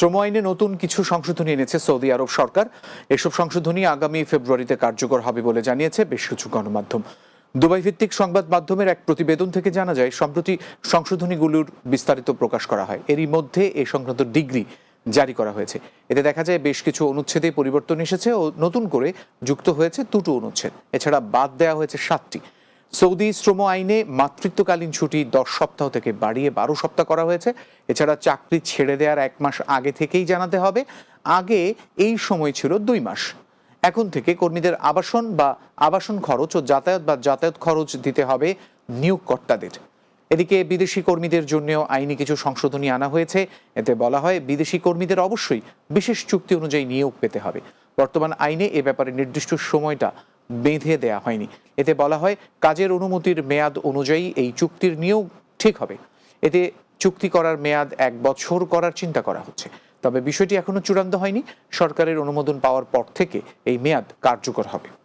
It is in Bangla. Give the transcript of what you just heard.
শ্রম আইনে নতুন কিছু সংশোধনী এনেছে সৌদি আরব সরকার। এসব সংশোধনী আগামী ফেব্রুয়ারিতে কার্যকর হবে বলে জানিয়েছে বেশ কিছু গণমাধ্যম। দুবাই ভিত্তিক সংবাদ মাধ্যমের এক প্রতিবেদন থেকে জানা যায়, সম্প্রতি সংশোধনীগুলোর বিস্তারিত প্রকাশ করা হয়। এরই মধ্যে এ সংক্রান্ত ডিগ্রি জারি করা হয়েছে। এতে দেখা যায় বেশ কিছু অনুচ্ছেদে পরিবর্তন এসেছে ও নতুন করে যুক্ত হয়েছে দুটো অনুচ্ছেদ। এছাড়া বাদ দেওয়া হয়েছে সাতটি। সৌদি শ্রম আইনে মাতৃত্বকালীন ছুটি দশ সপ্তাহ থেকে বাড়িয়ে বারো সপ্তাহ করা হয়েছে। এছাড়া চাকরি ছেড়ে দেওয়ার এক মাস আগে থেকেই জানাতে হবে। আগে এই সময় ছিল দুই মাস। এখন থেকে কর্মীদের আবাসন বা আবাসন খরচ ও যাতায়াত বা যাতায়াত খরচ দিতে হবে নিয়োগকর্তাদের। এদিকে বিদেশি কর্মীদের জন্যও আইনি কিছু সংশোধনী আনা হয়েছে। এতে বলা হয়, বিদেশি কর্মীদের অবশ্যই বিশেষ চুক্তি অনুযায়ী নিয়োগ পেতে হবে। বর্তমান আইনে এ ব্যাপারে নির্দিষ্ট সময়টা বেঁধে দেয়া হয়নি। এতে বলা হয়, কাজের অনুমতির মেয়াদ অনুযায়ী এই চুক্তির নিয়োগ ঠিক হবে। এতে চুক্তি করার মেয়াদ এক বছর করার চিন্তা করা হচ্ছে। তবে বিষয়টি এখনও চূড়ান্ত হয়নি। সরকারের অনুমোদন পাওয়ার পর থেকে এই মেয়াদ কার্যকর হবে।